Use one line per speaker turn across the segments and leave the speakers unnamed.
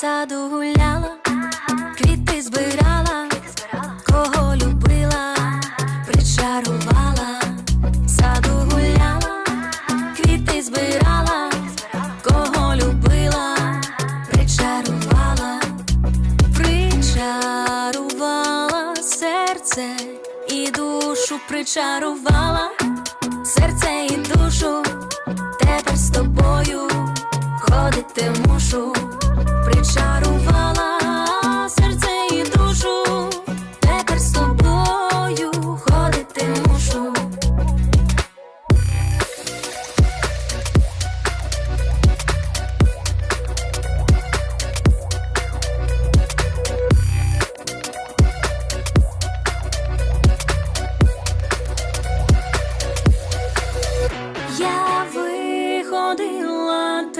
саду гуляла, квіти збирала, кого любила, причарувала, саду гуляла, квіти збирала, кого любила, причарувала, причарувала серце і душу причарувала, серце і душу,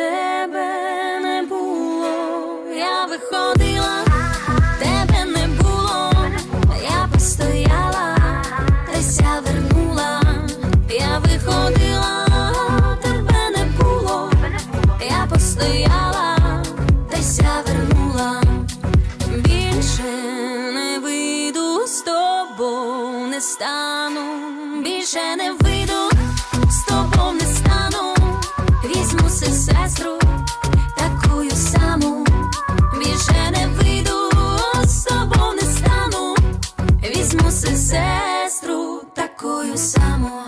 тебе не було. Я виходила, тебе не було. Я постояла, десь вернула. Я виходила, тебе не було. Я постояла, десь вернула. Більше не вийду з тобою, не стану, більше не вийду, такую саму.